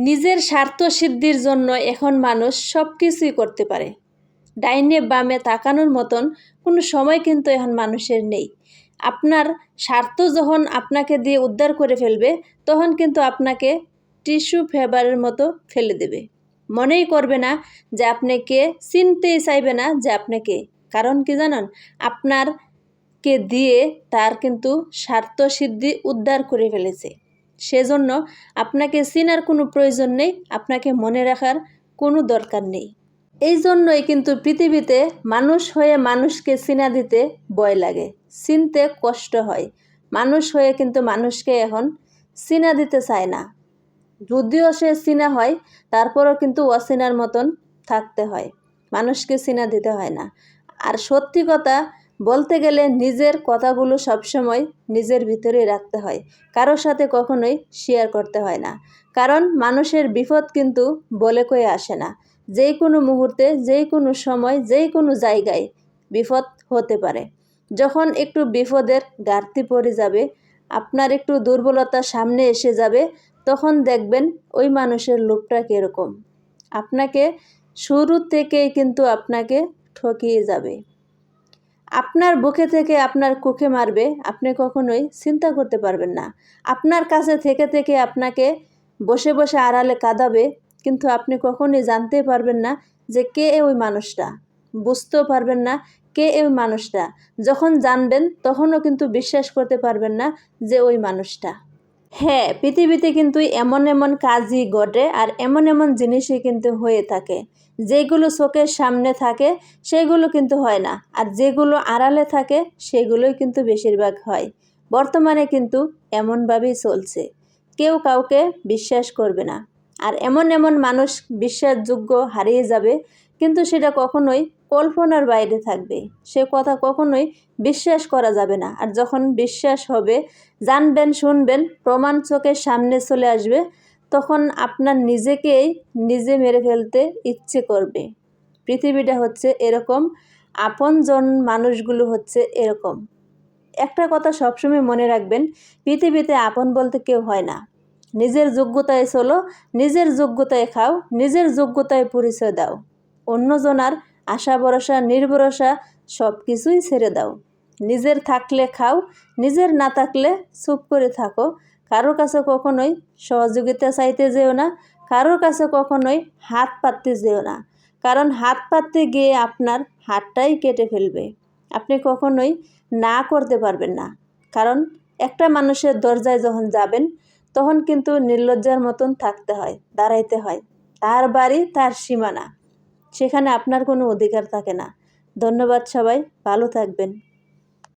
নিজের স্বার্থ সিদ্ধির জন্য এখন মানুষ সব কিছুই করতে পারে। ডাইনে বামে তাকানোর মতন কোনো সময় কিন্তু এখন মানুষের নেই। আপনার স্বার্থ যখন আপনাকে দিয়ে উদ্ধার করে ফেলবে, তখন কিন্তু আপনাকে টিস্যু ফেবারের মতো ফেলে দেবে। মনেই করবে না যে আপনি কে, চিনতেই চাইবে না যে আপনি কে। কারণ কি জানেন? আপনার কে দিয়ে তার কিন্তু স্বার্থ সিদ্ধি উদ্ধার করে ফেলেছে। সেজন্য আপনাকে চিনার কোনো প্রয়োজন নেই, আপনাকে মনে রাখার কোনো দরকার নেই। এই জন্যই কিন্তু পৃথিবীতে মানুষ হয়ে মানুষকে চিনা দিতে ভয় লাগে চিনতে কষ্ট হয়। মানুষ হয়ে কিন্তু মানুষকে এখন চিনা দিতে চায় না। যদিও সে চিনা হয়, তারপরও কিন্তু অচেনার মতন থাকতে হয়। মানুষকে চিনা দিতে হয় না। আর সত্যি কথা বলতে গেলে নিজের কথাগুলো সবসময় নিজের ভিতরেই রাখতে হয়। কারোর সাথে কখনোই শেয়ার করতে হয় না। কারণ মানুষের বিপদ কিন্তু বলে কয়ে আসে না। যেই কোনো মুহূর্তে যেই কোনো সময় যেই কোনো জায়গায় বিপদ হতে পারে। যখন একটু বিপদের ঘাটতি পড়ে যাবে, আপনার একটু দুর্বলতা সামনে এসে যাবে, তখন দেখবেন ওই মানুষের লোকটা কীরকম। আপনাকে শুরু থেকেই কিন্তু আপনাকে ঠকিয়ে যাবে। আপনার বুকে থেকে আপনার কুকে মারবে, আপনি কখনোই চিন্তা করতে পারবেন না। আপনার কাছে থেকে থেকে আপনাকে বসে বসে আড়ালে কাঁদাবে, কিন্তু আপনি কখনোই জানতে পারবেন না যে কে ওই মানুষটা। বুঝতেও পারবেন না কে ওই মানুষটা। যখন জানবেন, তখনও কিন্তু বিশ্বাস করতে পারবেন না যে ওই মানুষটা। হ্যাঁ পৃথিবীতে কিন্তু এমন এমন কাজই ঘটে আর এমন এমন জিনিসই কিন্তু হয়ে থাকে। যেগুলো চোখের সামনে থাকে, সেগুলো কিন্তু হয় না। আর যেগুলো আড়ালে থাকে, সেগুলোই কিন্তু বেশিরভাগ হয়। বর্তমানে কিন্তু এমনভাবেই চলছে। কেউ কাউকে বিশ্বাস করবে না। আর এমন এমন মানুষ বিশ্বাসযোগ্য হারিয়ে যাবে, কিন্তু সেটা কখনোই কল্পনার বাইরে থাকবে। সে কথা কখনোই বিশ্বাস করা যাবে না। আর যখন বিশ্বাস হবে, জানবেন, শুনবেন, প্রমাণ চোখের সামনে চলে আসবে, তখন আপনার নিজেকেই নিজে মেরে ফেলতে ইচ্ছে করবে। পৃথিবীটা হচ্ছে এরকম, আপনজন মানুষগুলো হচ্ছে এরকম। একটা কথা সবসময় মনে রাখবেন, পৃথিবীতে আপন বলতে কেউ হয় না। নিজের যোগ্যতায় চলো, নিজের যোগ্যতায় খাও, নিজের যোগ্যতায় পরিচয় দাও। অন্যজনার আশা ভরসা, নির্ভরসা সব কিছুই ছেড়ে দাও। নিজের থাকলে খাও, নিজের না থাকলে চুপ করে থাকো। কারোর কাছে কখনোই সহযোগিতা চাইতে যেও না, কারোর কাছে কখনোই হাত পাততে যেও না। কারণ হাত পাততে গিয়ে আপনার হাতটাই কেটে ফেলবে। আপনি কখনোই না করতে পারবেন না। কারণ একটা মানুষের দরজায় যখন যাবেন, তখন কিন্তু নির্লজ্জার মতন থাকতে হয়, দাঁড়াইতে হয়। তার বাড়ি, তার সীমানা। সেখানে আপনার কোনো অধিকার থাকে না। ধন্যবাদ সবাই ভালো থাকবেন।